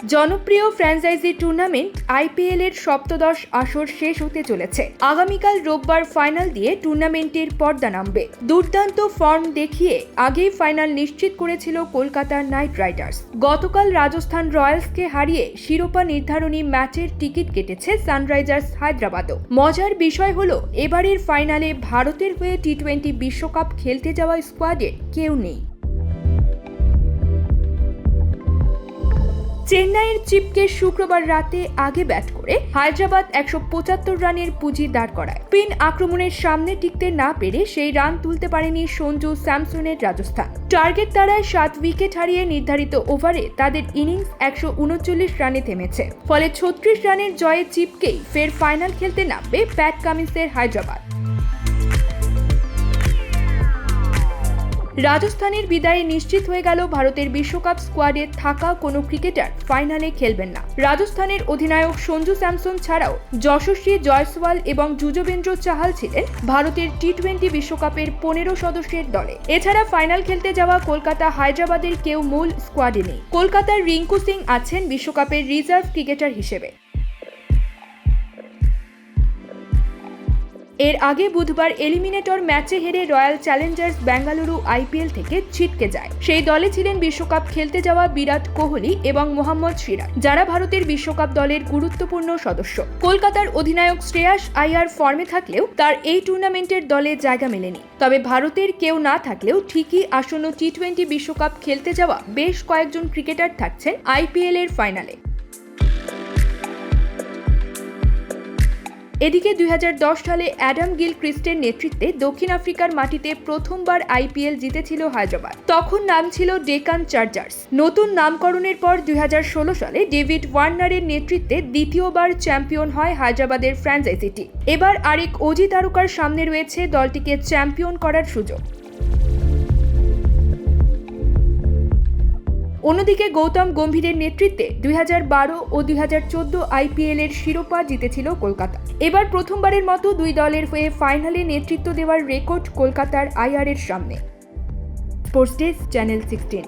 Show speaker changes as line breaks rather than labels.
জনপ্রিয় franchise tournament IPL এর সপ্তদশ আসর শেষ হতে চলেছে। আগামীকাল রোববার ফাইনাল দিয়ে টুর্নামেন্টের পর্দা নামবে। দুর্দান্ত ফর্ম দেখিয়ে আগেই ফাইনাল নিশ্চিত করেছিল কলকাতার নাইট রাইডার্স। গতকাল রাজস্থান রয়্যালসকে হারিয়ে শিরোপা নির্ধারণী ম্যাচের টিকিট কেটেছে সানরাইজার্স হায়দ্রাবাদও। মজার বিষয় হল, এবারের ফাইনালে ভারতের হয়ে টি টোয়েন্টি বিশ্বকাপ খেলতে যাওয়া স্কোয়াডে কেউ নেই। চেন্নাইয়ের চিপকে শুক্রবার রাতে আগে ব্যাট করে হায়দ্রাবাদ একশো পঁচাত্তর রানের পুঁজি দাঁড় করায়। পিন আক্রমণের সামনে টিকতে না পেরে সেই রান তুলতে পারেনি সঞ্জু স্যামসনের রাজস্থান। টার্গেট তারায় সাত উইকেট হারিয়ে নির্ধারিত ওভারে তাদের ইনিংস একশো উনচল্লিশ রানে থেমেছে। ফলে ছত্রিশ রানের জয়ে চিপকেই ফের ফাইনাল খেলতে নামবে প্যাট কামিন্সের হায়দ্রাবাদ। রাজস্থানের বিদায়ে নিশ্চিত হয়ে গেল ভারতের বিশ্বকাপ স্কোয়াডে থাকা কোনো ক্রিকেটার ফাইনালে খেলবেন না। রাজস্থানের অধিনায়ক সঞ্জু স্যামসন ছাড়াও যশস্বী জয়সওয়াল এবং যুজবেন্দ্র চাহাল ছিলেন ভারতের টি টোয়েন্টি বিশ্বকাপের পনেরো সদস্যের দলে। এছাড়া ফাইনাল খেলতে যাওয়া কলকাতা হায়দ্রাবাদের কেউ মূল স্কোয়াডে নেই। কলকাতার রিঙ্কু সিং আছেন বিশ্বকাপের রিজার্ভ ক্রিকেটার হিসেবে। এর আগে বুধবার এলিমিনেটর ম্যাচে হেরে রয়্যাল চ্যালেঞ্জার্স বেঙ্গালুরু আইপিএল থেকে ছিটকে যায়। সেই দলে ছিলেন বিশ্বকাপ খেলতে যাওয়া বিরাট কোহলি এবং মোহাম্মদ সিরাজ, যারা ভারতের বিশ্বকাপ দলের গুরুত্বপূর্ণ সদস্য। কলকাতার অধিনায়ক শ্রেয়াস আইয়ার ফর্মে থাকলেও তার এই টুর্নামেন্টের দলে জায়গা মেলেনি। তবে ভারতের কেউ না থাকলেও ঠিকই আসন্ন টি টোয়েন্টি বিশ্বকাপ খেলতে যাওয়া বেশ কয়েকজন ক্রিকেটার থাকছেন আইপিএল এর ফাইনালে। এদিকে দুই হাজার দশ সালে অ্যাডাম গিল ক্রিস্টের নেতৃত্বে দক্ষিণ আফ্রিকার মাটিতে প্রথমবার আইপিএল জিতেছিল হায়দ্রাবাদ। তখন নাম ছিল ডেকান চার্জার্স। নতুন নামকরণের পর দুই হাজার ষোলো সালে ডেভিড ওয়ার্নারের নেতৃত্বে দ্বিতীয়বার চ্যাম্পিয়ন হয় হায়দ্রাবাদের ফ্র্যাঞ্চাইজিটি এবার আরেক অজি তারকার সামনে রয়েছে দলটিকে চ্যাম্পিয়ন করার সুযোগ। অন্যদিকে গৌতম গম্ভীরের নেতৃত্বে দুই হাজার বারো ও দুই হাজার চোদ্দ আইপিএল এর শিরোপা জিতেছিল কলকাতা। এবার প্রথমবারের মতো দুই দলের হয়ে ফাইনালে নেতৃত্ব দেওয়ার রেকর্ড কলকাতার আইআরের সামনে। Sports desk, channel sixteen.